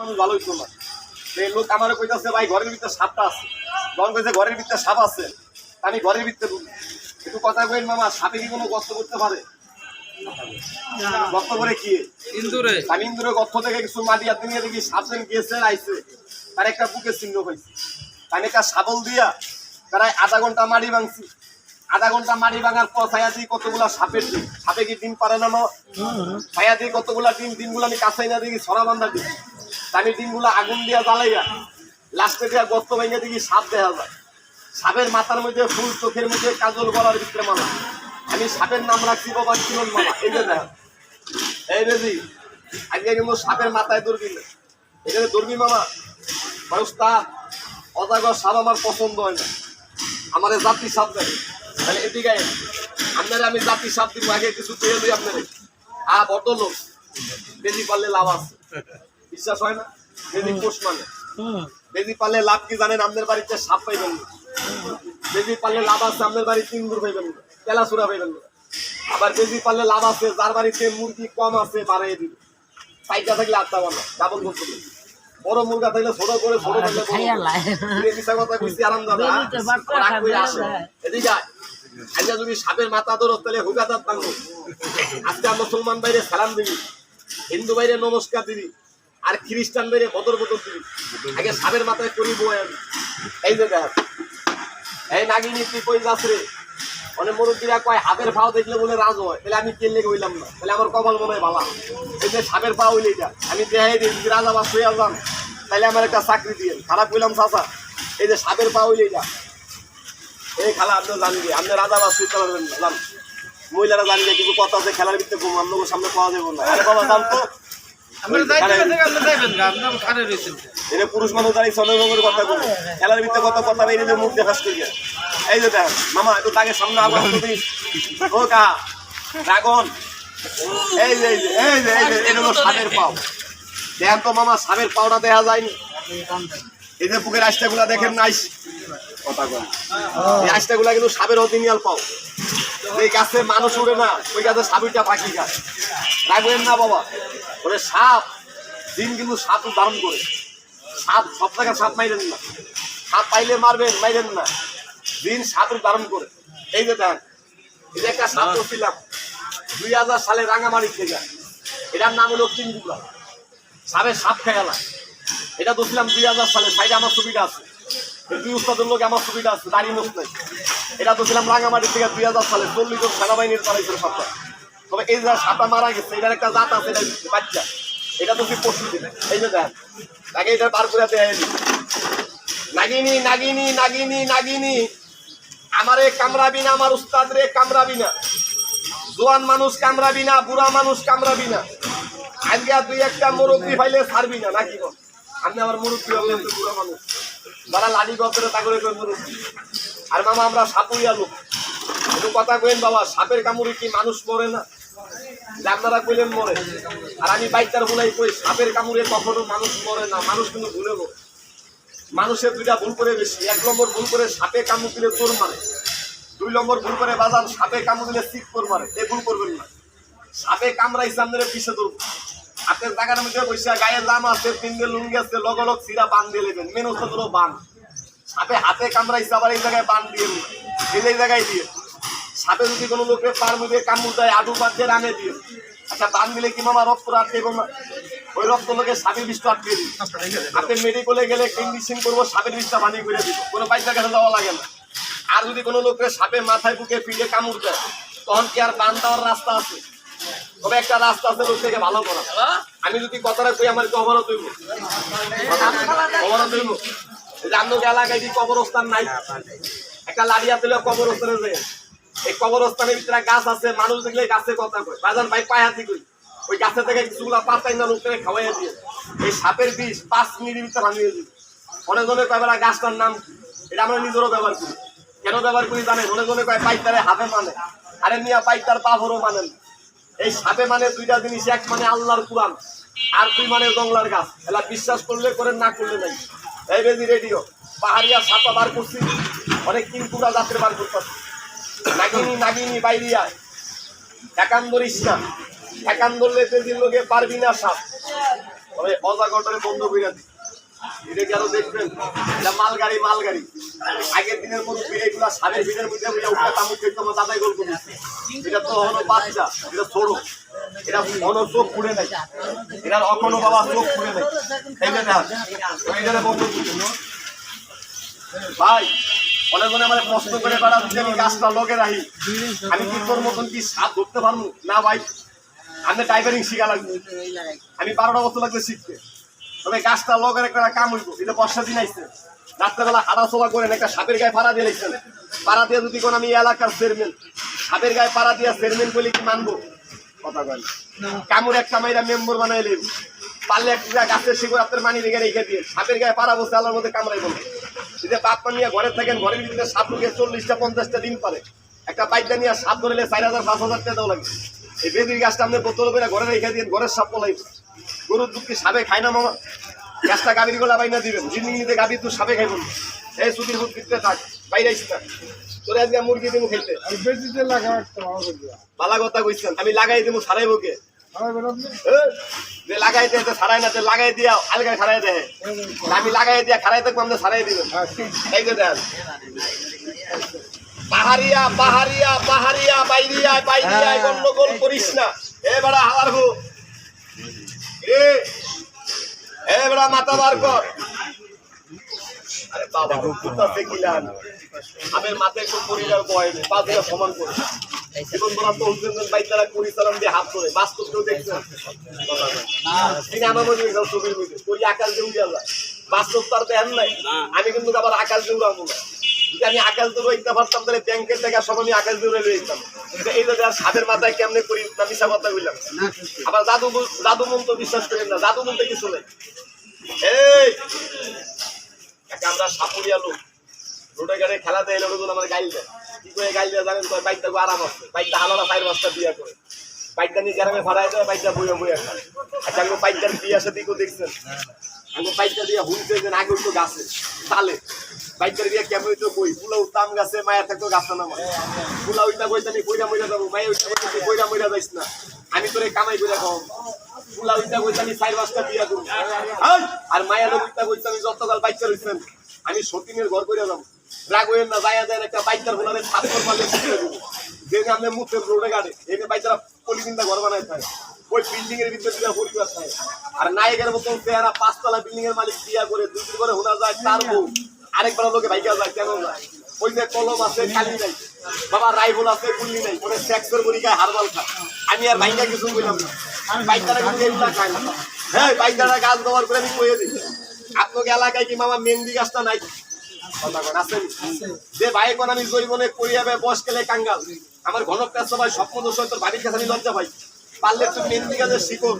মানুষ ভালো হইতো না। এই লোক আমার কইতাছে ভাই ঘরের ভিতরে সাপটা আছে। তখন কইছে ঘরের ভিতরে সাপ আছে আমি ঘরের ভিতরে ঢুকি। একটু কথা কইন মামা সাপে কি কোনো গর্ত করতে পারে? গর্ত করে কি? ইন্দুরে। আমি ইন্দুরের গর্ত থেকে কিছু মাটি হাতে নিয়ে দেখি সাপ যেন গিয়েছে আইছে। তার একটা বুকের চিহ্ন পাইছি। আমি একটা শাবল দিয়া প্রায় আধা ঘণ্টা মাটি ভাঙছি। আধা ঘণ্টা মাটি ভাঙার পর ছায়া দিই কতগুলা সাপের ডিম সাপে কি ডিম পারে না ছায়া দিই কতগুলা ডিম ডিমগুলো আমি কাছাই না দেখি ছড়া বান্ধা দিই আমি ডিমগুলো আগুন দিয়া জ্বালাইয়া লাস্টে দিয়া গর্ত ভেঙে দেখি সাপ দেখা যায়। সাপের মাথার মধ্যে ফুল, চোখের মধ্যে কাজল গলার ভিতরে মালা আমি সাপের নাম রাখছি বাবা কিরণ মালা এই যে দেখ এই রেজি আজকে কিন্তু সাপের মাথায় দূরবি এখানে দূরবি মামা মানুষটা অজাগর সাপ আমার পছন্দ হয় না। আমার জাতি সাপ দেয়। তাহলে এদিকে। আপনারা আমি জাতি সাপ দিব, আগে কিছু পেয়ে দিই আপনারা। আ বড় লোক বেজি পারলে লাভ আছে। বিশ্বাস হয় না? বেজি পোষ মানে। বেজি পারলে লাভ কি জানেন? আপনার বাড়িতে সাপ পাইবেন না। বেজি পারলে লাভ আছে আপনার বাড়ি তিনগুর পাইবেন না তেলাচুরা পাইবেন না। আবার বেজি পারলে লাভ আছে যার বাড়িতে মুরগি কম আছে বাড়াই দিবে। সাইডটা থাকলে আটটা বানা ডাবল করতে। বড় মুরগা থাকলে ছোট করে ছোট থাকলে। মিশা কথা কইছি আরাম দাদা। এদিকে আজকে যদি সাপের মাথা ধরো তাহলে আজকে মুসলমান বাইরে সালাম দিবি। হিন্দু বাইরে নমস্কার দিবি। আর খ্রিস্টান বাইরে বদর বদর দিবি আগে সাপের মাথায় করি বই আমি। এই যে দেখ, এই নাগিনী, তুই কই যাস রে? অনেক মুরব্বীরা কয়, হাতের পাও দেখলে বলে রাজ হয়, তাহলে আমি কেলে হইলাম না। তাহলে আমার কপাল মনে হয় ভালো এই যে সাপের পা হইলে এটা আমি দেখাই দিই রাজা বাস হয়ে যান, তাহলে আমার একটা চাকরি দিয়ে। খারাপ হইলাম চাষা এই যে সাপের পা হইলে এটা এই খেলা আপনি জানবি আপনি রাজা বাস হইতে পারবেন না মহিলারা জানবে কিছু কথা আছে, খেলার ভিতরে ঘুম আপনাদের সামনে পাওয়া যাবে না। আরে বাবা জানতো পুরুষ মানুষ দাঁড়িয়ে কথা কথা মুখ এই যে মামা, একটু তাকে সামনে এই এই এই পাও। মামা দেখা যায়নি। এই যে বুকের আষ্টাগুলা দেখেন নাইস কথা কয়। এই কিন্তু সাপের অরিজিনাল পাও। যে গাছে মানুষ উড়ে না, ওই গাছে সাবিটা পাখি গাছ রাখবেন না, বাবা। ওরে সাপ দিন কিন্তু সাপ ধারণ করে। সাপ সব জায়গায় সাপ মাইরেন না সাপ পাইলে মারবেন মাইলেন না। দিন সাপ ধারণ করে। এই যে দেন এটা একটা সাপ করছিলাম দুই হাজার সালে রাঙামারি থেকে। এটার নাম হলো কিংগুলা সাপের সাপ খেয়ালা এটা ধরছিলাম দুই হাজার সালে। সাইডে আমার ছবিটা আছে। দুই উস্তাদের লোক আমার ছবিটা আছে দাঁড়িয়ে নাই এটা ধরছিলাম রাঙামাটি থেকে দুই হাজার সালে। চল্লিশ জন সেনাবাহিনীর চালাইছিল সাপটা। তবে এই যে সাপটা মারা গেছে, এটার একটা জাত আছে, এটা বাচ্চা। এটা তো কি পশু দিলে এই যে দেখ তাকে এটা বার করে দেয় নাগিনী নাগিনী নাগিনী নাগিনী। আমারে কামড়াবি না, আমার উস্তাদ রে কামড়াবি না। জোয়ান মানুষ কামড়াবি না, বুড়া মানুষ কামড়াবি না। আজকে দুই একটা মুরব্বী ফাইলে ছাড়বি না, নাকি আপনি আমার মুরব্বী তো বুড়া মানুষ। যারা লাডি গপরে তা করে মুরব্বী। আর মামা, আমরা সাপুইয়া লোক। কথা কইন বাবা, সাপের কামড়ে কি মানুষ মরে না? আপনারা কইলেন মরে। আর আমি বাইকটার বলাই কই, সাপের কামড়ে কখনো মানুষ মরে না, মানুষ কিন্তু ভুলে মানুষের দুইটা ভুল করে বেশি। এক নম্বর ভুল করে সাপে কামড় দিলে চোর মারে। দুই নম্বর ভুল করে বাজান সাপে কামড় দিলে সিক করে মারে। এই ভুল করবেন না। সাপে কামড়াইছে আপনারা পিছে ধরবো হাতের জায়গার মধ্যে বসে গায়ে জাম আছে, পিন্দে লুঙ্গি আছে লগ লগ সিরা বান দিয়ে নেবেন মেন হচ্ছে বান। সাপে হাতে কামড়াইছে, আবার এই জায়গায় বান দিয়ে এই জায়গায় দিয়ে। সাপে যদি কোনো লোকের পার মধ্যে কামড় দেয় আডু পাচ্ছে রানে দিয়ে। আচ্ছা বান দিলে কি মামা রক্ত আটকে না ওই রক্ত লোকে সাপের বিষটা আটকে দিই আপনি মেডিকেলে গেলে মেডিসিন করব সাপের বিষটা বানিয়ে করে দিব। কোনো পয়সা কাছে যাওয়া লাগে না। আর যদি কোনো লোকের সাপে মাথায়, বুকে ফিরে কামড় দেয়, তখন কি আর বান দেওয়ার রাস্তা আছে? তবে একটা রাস্তা আছে লোক থেকে ভালো করা। আমি যদি কথাটা কই, আমার কবরত হইব? কবরত হইব? যে এলাকায় কবরস্থান নাই? একটা লাড়িয়া দিলে কবরস্থানে যায়। এই কবরস্থানের ভিতরে গাছ আছে, মানুষ দেখলে গাছে কথা কয়। বাজান ভাই পায়ে হাতি কই ওই গাছে থেকে কিছুগুলা পাতাই না লোকটাকে খাওয়াইয়া দিয়ে এই সাপের বিষ পাঁচ মিনিটের ভিতরে ভাঙিয়ে দিই অনেকজনে কয় বেলা গাছটার নাম? এটা আমরা নিজেরও ব্যবহার করি। কেন ব্যবহার করি জানেন? অনেকজনে কয়, পাইতারে হাতে মানে। আরে মিয়া, পাইতার পাভরও মানেন এই সাপে মানে দুইটা জিনিস, এক মানে আল্লাহর কোরআন, আর দুই মানে জংলার গাছ। এলা বিশ্বাস করলে করেন, না করলে নাই। এই বেজি রেডিও, পাহাড়িয়া সাপা বার করছি। অনেক কিনকুড়া যাত্রে বার করতেছি নাগিনী নাগিনী বাইরিয়া। একান ধরিস না একান ধরলে তেজির লোকে পারবি না সাপ। তবে অজাগটরে বন্ধ করে দি। এটা কি আরও দেখবেন? এটা মালগাড়ি মালগাড়ি। আগের দিনের মতো এগুলা সারের ভিড়ের মধ্যে বুঝে উঠে তামুক খেতে আমার দাদাই গল্প এটা তো হলো বাচ্চা, এটা ছোড়ো এটা কোনো চোখ খুলে নাই। এটার অখনো বাবা চোখ খুলে নাই। এই যে দেখ এইখানে বন্ধ। করছে ভাই অনেক মনে আমার প্রশ্ন করে যে আমি গাছটা লগে রাখি। আমি তোর মতন কি সাপ ধরতে পারব? না ভাই, আমি ড্রাইভারিং শিখা লাগবে। আমি বারোটা বছর লাগবে শিখতে। তবে গাছটা লগের একটা কাম হইব এটা বর্ষা দিন আইছে। রাত্রেবেলা হাঁটা চলা করেন, একটা সাপের গায়ে পাড়া দিয়ে লিখছেন পাড়া দিয়ে যদি কোন আমি এলাকার চেয়ারম্যান সাপের গায়ে পাড়া দিয়ে চেয়ারম্যান বলে কি মানবো? কথা বল কামুর একটা মাইরা মেম্বার বানাই লিব। পারলে একটা গাছের শিকড় আপনার মানি রেখে রেখে দিয়ে, সাপের গায়ে পাড়া বসে আল্লাহর মধ্যে কামড়াই বলবে যদি বাপ নিয়ে ঘরে থাকেন ঘরের ভিতরে সাপ ঢুকে চল্লিশটা পঞ্চাশটা দিন পারে। একটা বাইকটা নিয়ে সাপ ধরলে চার হাজার পাঁচ হাজার টাকা লাগে। এই বেদির গাছটা আপনি বোতল করে ঘরে রেখে দিয়ে ঘরের সাপ পলাই গরুর দুধ কি সাপে খায় না মামা? গাছটা গাভীর গোলা বাইনা দিবেন। নিতে গাভীর দুধ সাপে খাইব না। এই সুতির দুধ কিনতে থাক বাইরে আইস না। তোরে আজকে মুরগি দিব খেলতে বালা কথা কইছেন আমি লাগাই দিব ছাড়াইব কে? লাগাই দিয়ে ছাড়াই না লাগাই দিয়া আলগা ছাড়াই দেয় আমি লাগাই দিয়া খাড়াই থাকব দিবেন। হ্যাঁ এই যে দেন। পাহাড়িয়া পাহাড়িয়া পাহাড়িয়া বাইরিয়া বাইরিয়া গন্ডগোল করিস না। এ বেড়া হালার হো। এ এ বেড়া মাথা বার কর আরে বাবা কুত্তা ফেকিলাম আমের মাথায় একটু পরিবার বয় নেই পাঁচ দিনে সমান করে। এখন তোরা তো দিয়ে হাত ধরে বাস্তব কেউ দেখছে তিনি আমার মধ্যে গেল ছবির মধ্যে। করি আকাশ দিয়ে উঠে আল্লাহ। বাস্তব তার দেন নাই। আমি কিন্তু আবার আকাশ দিয়ে উড়াবো না। যদি আমি আকাশ দিয়ে উড়াইতে পারতাম তাহলে ব্যাংকের টাকা সব আমি আকাশ উড়ে লইতাম এই যে সাদের মাথায় কেমনে করি না মিশা কথা বললাম আবার দাদু বল- দাদু মন তো বিশ্বাস করেন না। দাদু বলতে কিছু নেই। এই! আমরা সাপুরিয়া লোক রোডে গাড়ি খেলা দেয় লোকজন আমার গাইল দেয়। কি করে গাইল দেয় জানেন তো? বাইকটা আরাম আছে। বাইকটা আলাদা চার পাঁচটা বিয়া করে। বাইকটা নিয়ে গ্রামে ভাড়ায় দেয়, বাইকটা বইয়া বইয়া খায়। আচ্ছা আমি বাইকটার বিয়ে দেখছেন? আমি বাইকটা দিয়ে হুলতে যে আগে উঠতো গাছে, তালে। বাইকটার বিয়ে কেমন হইতো বই ফুলা উঠতাম গাছে মায়ের থাকতো গাছটা না ফুলা উঠতা বইটা নিয়ে বইটা মইরা যাব মায়ের উঠতে বইটা মইরা না। আমি তোরে কামাই করে খাওয়াবো। আমি সতীনের ঘর করে যাব। রাগ হইেন না, যাইয়া দেন একটা বাইকটার ফোনারে সাত ঘর দেবো। যেখানে আপনি মুখে রোডে গাড়ে এখানে বাইকটা পলিথিনটা ঘর বানায় থাকে ওই বিল্ডিং এর ভিতরে দিয়ে পরিবার থাকে। আর নায়কের মতন চেহারা, পাঁচতলা বিল্ডিং এর মালিক বিয়া করে, দুই দিন করে হোনা যায়, তার বউ। আরেকবার লোকে বাইকা যায়, কেন যায়? ওই যে কলম আছে, কালি নাই। বাবা রাইফল আছে, গুল্লি নাই। ওরে সেক্সের পরীক্ষায় হারবাল খায়। আমি আর বাইকা কিছু বললাম না। হ্যাঁ বাইকটা গাছ ব্যবহার করে আমি কয়ে দিই আপনাকে এলাকায় গাছটা নাই? যে ভাই আমি জৈবনে করিয়াবে বস কেলে কাঙ্গাল। আমার ঘনকটা সবাই স্বপ্ন দোষ তোর বাড়ির কাছে আমি লজ্জা পাই। পারলে তুই মেহেন্দি গাছের শিকড়।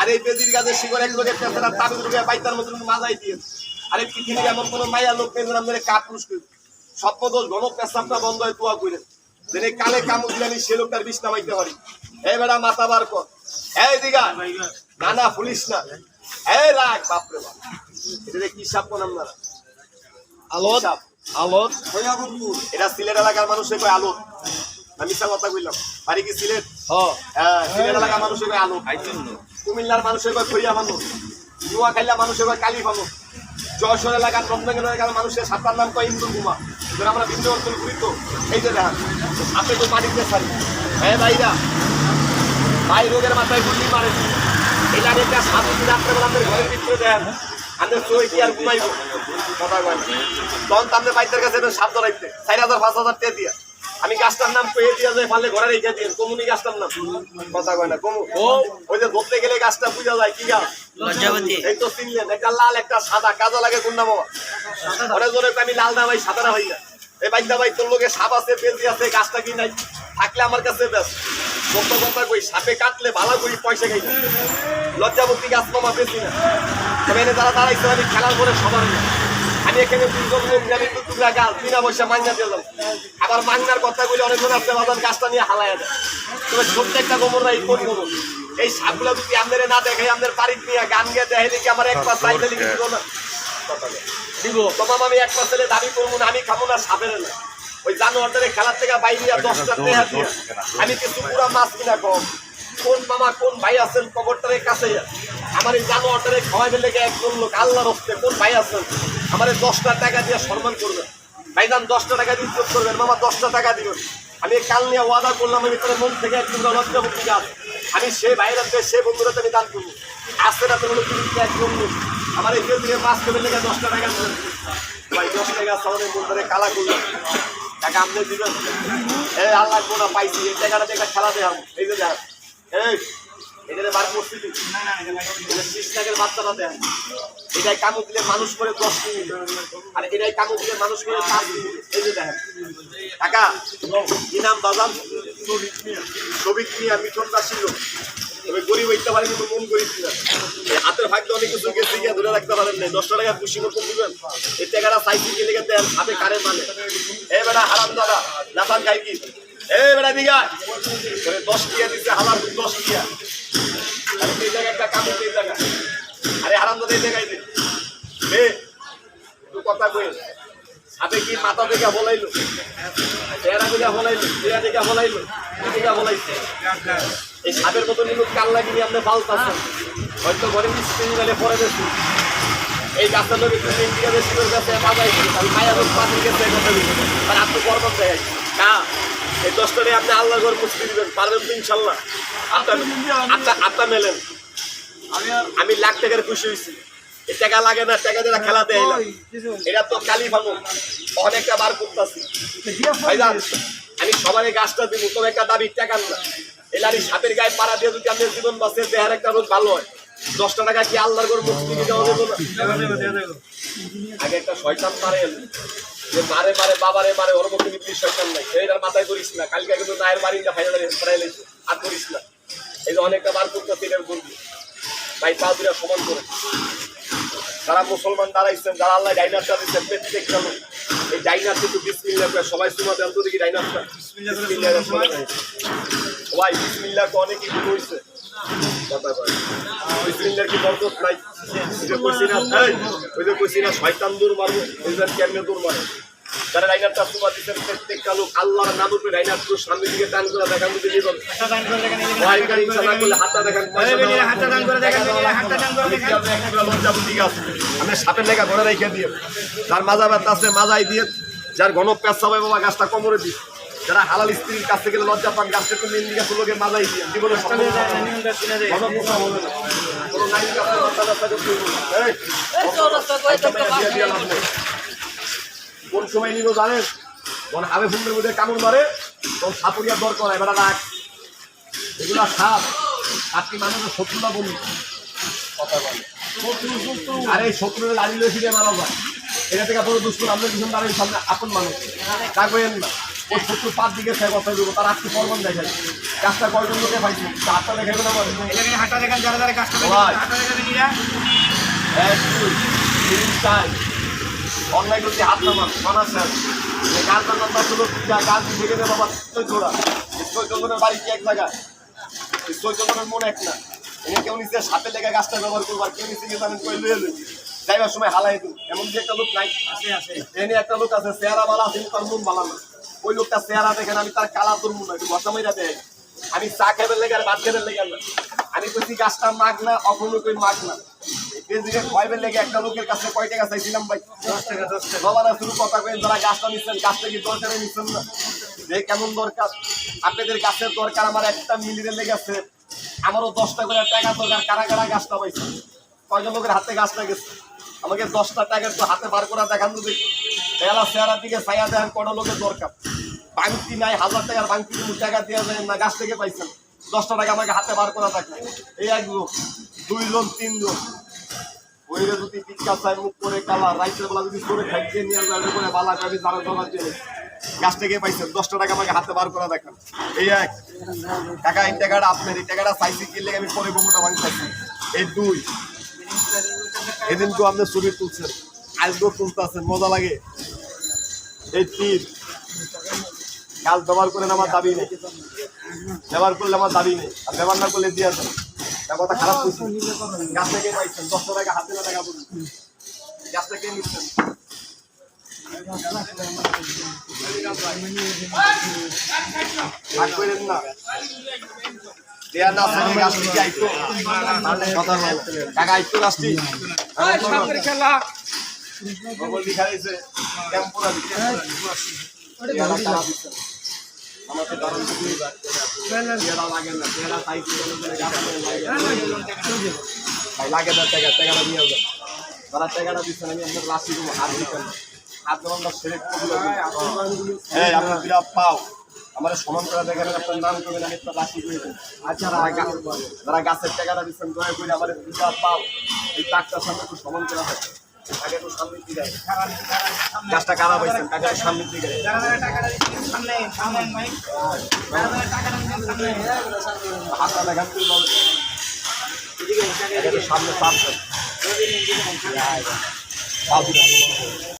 আর এই বেদির গাছের শিকড় এক লোকের তাবিজ রুপে বাইতার মতন মাজাই দিয়ে আরে পৃথিবীর এমন কোনো মাইয়া লোক নেই আমাদের কাপ পুরুষ স্বপ্ন দোষ ঘনক পেশাবটা বন্ধ হয় তুয়া করে যেন কালে কামু দিলে আমি সে লোকটার বিষ নামাইতে পারি। এই বেড়া মাথা বার কর। এই দিঘা না না ফুলিস না। এই রাখ বাপরে বাপ। এটা কি সাপ কোন আপনারা আলোত আলোত এটা সিলেট এলাকার মানুষের কয় আলোত আমি মিথ্যা কথা কইলাম। বাড়ি কি সিলেট? হ্যাঁ সিলেট এলাকার মানুষের কয় আলোত কুমিল্লার মানুষের কয় খইয়া মানুষ। নোয়াখাইলা মানুষের কয় কালী মানুষ। যশোর এলাকার রমজান এলাকার মানুষের সাতার নাম কয় ইন্দুর কুমা আমরা ভিন্ন অঞ্চল ঘুরি তো। এই যে দেখেন আপনি তো মাটিতে সারি হ্যাঁ ভাইরা ভাই রোগের মাথায় গুলি মারে। সাত দিন রাত্রেবেলা আমাদের ঘরের ভিতরে দেন আমাদের চোখ আর ঘুমাইব। কথা কয় তখন তো আমাদের বাইকের কাছে ধরাইতে। চার হাজার পাঁচ হাজার টাকা দিয়া। আমি গাছটার নাম কয়ে দিয়া যায় পারলে ঘরে রেখে দিয়ে। কমুনি গাছটার নাম। কথা কয় না কমু। ও। ওই যে ধরতে গেলে গাছটা বুঝা যায় কি গাছ? লজ্জাবতী এই তো চিনলেন একটা লাল একটা সাদা কাজা লাগে গুন্ডা বাবা অনেক জনে আমি লাল না ভাই সাদাটা ভাই না এই বাইকটা ভাই তোর লোকে সাপ আছে বেজি আছে গাছটা কি নাই? থাকলে আমার কাছে ব্যাস। সত্য কথা কই সাপে কাটলে ভালো করি পয়সা খাই। লজ্জাবতী গাছ মামা বেশি না? তবে এনে যারা দাঁড়াইছে আমি খেলার পরে সবার না। আমি এখানে লোক টুকরা গাছ বিনা পয়সা মাইনা দিলাম আবার মাংনার কথা বলে অনেকজন আছে বাজার গাছটা নিয়ে হালায় দেয়। তবে প্রত্যেকটা গোবর নাই কোন গোবর? এই সাপগুলো যদি আমাদের না দেখে আমাদের বাড়ির নিয়ে গান গিয়ে দেখে দেখি আমার এক পাশ চাইতে লিখে দিব না? দিব। তোমার আমি এক পাশ ছেলে দাবি করব না আমি খাব না সাপের না। ওই জানোয়ারদের খেলার থেকে বাইরে দশটা দিয়া। আমি কিছু পুরা মাছ কিনা কম। কোন মামা, কোন ভাই আছেন কবরটারের কাছে? আমার এই জানোয়ারটারে খাওয়াই দিলে একজন লোক আল্লাহ রস্তে কোন ভাই আছেন? আমার দশটা টাকা দিয়ে সম্মান করবেন। ভাইজান দশটা টাকা দিয়ে ইজ্জত করবেন, মামা দশটা টাকা দিবেন। আমি কাল নিয়ে ওয়াদা করলাম, আমি তোর মন থেকে একদম লজ্জা মুক্তি গাছ। আমি সে বাইরে সে বন্ধুরা আমি দান করব। আসতে রাতে হলো তুমি একদম লোক আমার এই থেকে মাছ কেমন লেগে দশটা টাকা ভাই, দশ টাকা সামনে মন্দিরে কালা করলাম। টাকা আপনি দিবেন। এই আল্লাহ কোনা পাইছি, এই টাকাটা দিয়ে একটা খেলা দেখাম এই যে দেখ, এই, এখানে বার করছি ত্রিশ বাচ্চাটা দেখ এটাই কামড় দিলে মানুষ করে দশ মিনিট। আর এটাই কামড় দিলে মানুষ এই যে টাকা কি নাম বাজান? ছবি নিয়ে মিঠন দাস ছিল তবে গরিব হইতে পারে কিন্তু না হাতের ভাগ্যে অনেক কিছু গেছে ধরে রাখতে পারেন দশটা টাকা খুশি মতন দিবেন। সাইকেল গেতে হাতে কারে এ বেটা হারাম দাদা কি? দশ টিয়া দিচ্ছে হালার দশ টিয়া। একটা কামড় আরে হারাম দাদা, এই জায়গায় দে। তুই কথা কই। সাথে কি মাথা থেকে বলাইলো? চেহারা দিকে বলাইলো, চেহারা দিকে বলাইলো দিকে বলাইছে। এই সাপের মতো নিলুক কাল্লা কিনে আপনি পাল্টাচ্ছেন হয়তো ঘরে মিস্ত্রি গেলে পরে দেখছি এই গাছটা লোক একটু ইন্ডিয়া বেশি করে গেছে বাজাই তাহলে মায়া লোক পানি গেছে কথা দিচ্ছে আর আপনি বরবাদ দেয়। না, এই দশটারে আপনি আল্লাহ ঘর মুস্তি দিবেন। পারবেন তো ইনশাল্লাহ। আপনার আপনার মেলেন। আমি লাখ টাকার খুশি হয়েছি। টাকা লাগে না, টাকা দিয়ে খেলা দেয় এটা তো কালি ভাঙো অনেকটা বার করতেছি। আমি সবার এই গাছটা দিব, তবে একটা দাবি, টাকা না। এলারি সাপের গায়ে পাড়া দিয়ে যদি আমাদের জীবন বাঁচে দেহার একটা রোগ ভালো হয়, দশটা টাকা কি আল্লাহর করে মুক্তি দিতে হবে আগে একটা শয়তান মারে, যে মারে মারে বাবারে মারে ওর মধ্যে নিবলি শয়তান নাই। এটার মাথায় করিস না। কালকে কিন্তু নায়ের বাড়িটা ফাইনালে লেছে আর করিস না। এই যে অনেকটা বার করতে এটার বলবি ভাই পা দুটা সমান করে। যারা মুসলমান দাঁড়াইছেন, যারা আল্লাহ ডাইনারটা দিচ্ছেন প্রত্যেক লোক এই ডাইনার কিন্তু বিসমিল্লাহ সবাই সুমা দেন তো দেখি ডাইনারটা বিসমিল্লাহ সবাই বিসমিল্লাহ তো অনেকই ভুল হয়েছে কথা কয়। বিসমিল্লাহর কি বরকত নাই ওই যে কইছি না এই, ওই যে কইছি না শয়তান দূর মারবো ওই কেমনে দূর মারে যারা রাইনারটা সুমা দিচ্ছেন প্রত্যেকটা লোক আল্লাহর নাম উপরে রাইনার পুরো সামনের দিকে টান করে দেখান যদি নিবেন ওয়াইকার ইচ্ছা না করলে হাতটা দেখান পয়সা দেওয়া। আমি সাপের লেখা ঘরে রেখে দিয়ে যার মাজা ব্যথা আছে মাজাই দিয়ে যার ঘন পেঁচা বাবা গাছটা কোমরে দিই যারা হালাল স্ত্রীর কাছ থেকে লজ্জা পান গাছটা একটু মেন গাছ লোকে মাজাই জীবনে। কোনো সময় নিল জানেন? যখন হাবে ফুলের মধ্যে কামড় মারে তখন সাপুরিয়া দরকার হয় এবার রাখ এগুলা সাপ। আপনি মানুষের শত্রুতা বলুন কথা বলে। আরে শত্রুরে লাড়িলে ফিরে মারা যায়। এটা থেকে বড় দুষ্কর আপনার পিছন দাঁড়িয়ে সামনে আপন মানুষ। তা করেন না। ও শত্রু পাঁচ দিকে সে কথা দেবো তার আজকে ফরমান দেখেন কাজটা কয়জন লোকে পাইছি? চারটা দেখাবে না বলে। ভাই। এক দুই তিন চার। অনলাইন করতে হাত নামান মানা স্যার। গাছ নাম্বার ছিল গাছ থেকে দে বাবা চোরা চৈতন্যের বাড়ি কি এক জায়গা চৈতন্যের মন এক না। এনে কেউ নিচে সাপে লেগে গাছটা ব্যবহার করব আর কেউ নিচে গিয়ে জানেন কই লুয়ে লই যাইবার সময় হালাই দিন এমন যে একটা লোক নাই। এনে একটা লোক আছে চেহারা বালা আছে তার মন বালা না। ওই লোকটা চেহারা দেখেন আমি তার কালা তোর মন একটু বসা মেরা দেয়। আমি চা খেতে লেগে আর ভাত খেতে লেগে না আমি কইছি গাছটা মাগ না অপূর্ণ কই মাগ না। লেগে একটা লোকের কাছে কয় টাকা চাইছিলাম ভাই? দশ টাকা দশ টাকা। বাবারা শুরু কথা কইন যারা গাছটা নিচ্ছেন গাছটা কি দরকারে নিচ্ছেন না? যে কেমন দরকার? আপনাদের গাছের দরকার আমার একটা মিলিয়ে লেগেছে আমারও দশটা করে টাকা দরকার কারা কারা গাছটা পাইছে? কয়জন লোকের হাতে গাছটা গেছে? আমাকে দশটা টাকা একটু হাতে বার করা দেখান তো দেখি। বেলা চেহারার দিকে ছায়া দেখান কটা লোকের দরকার। বাংতি নাই, হাজার টাকার বাংতি কিন্তু টাকা দেওয়া যায় না, গাছ থেকে পাইছেন। দশটা টাকা আমাকে হাতে বার করা থাকে। এই এক লোক, দুইজন, তিনজন। ওইটা যদি টিকা চাই, মুখ করে কালা, রাইতের বেলা যদি করে খাইতে নিয়ে আসবে করে বালা কাবি যারা জমা দিয়ে গাছ থেকে পাইছেন, দশটা টাকা আমাকে হাতে বার করা দেখেন। এই এক। টাকা এই টাকাটা আপনার, এই টাকাটা চাইছি কি লেগে আমি পরে বোমটা ভাঙতেছি এই দুই। এদিন তো আপনি ছবি তুলছেন। আজকেও তুলতে আছেন, মজা লাগে। এই তিন। কাল ব্যবহার করেন আমার দাবি নেই। ব্যবহার করলে আমার দাবি নেই। আর ব্যবহার না করলে দিয়ে তা কথা খারাপ করছি গাছ থেকে পাইছেন? দশটা টাকা হাতে না টাকা বলুন। নিচ্ছেন? না। দেয়া না গাছ থেকে আইতো। কথা আইতো গাছটি? খেলা। আমাকে তেরা রাশি বিরাট পাও? আমার সমান করে দেখেন, আপনার নাম করবেন, আমি আপনার রাশি করে আচ্ছা যারা গাছের টাকাটা দিচ্ছেন, দয়া করে আমার বিরাট পাও? এই টাকটার সামনে একটু সমান করে আগে একটু সামনের দিকে গাছটা খারাপ হয়েছে টাকা সামনের দিকে সামনে পাপ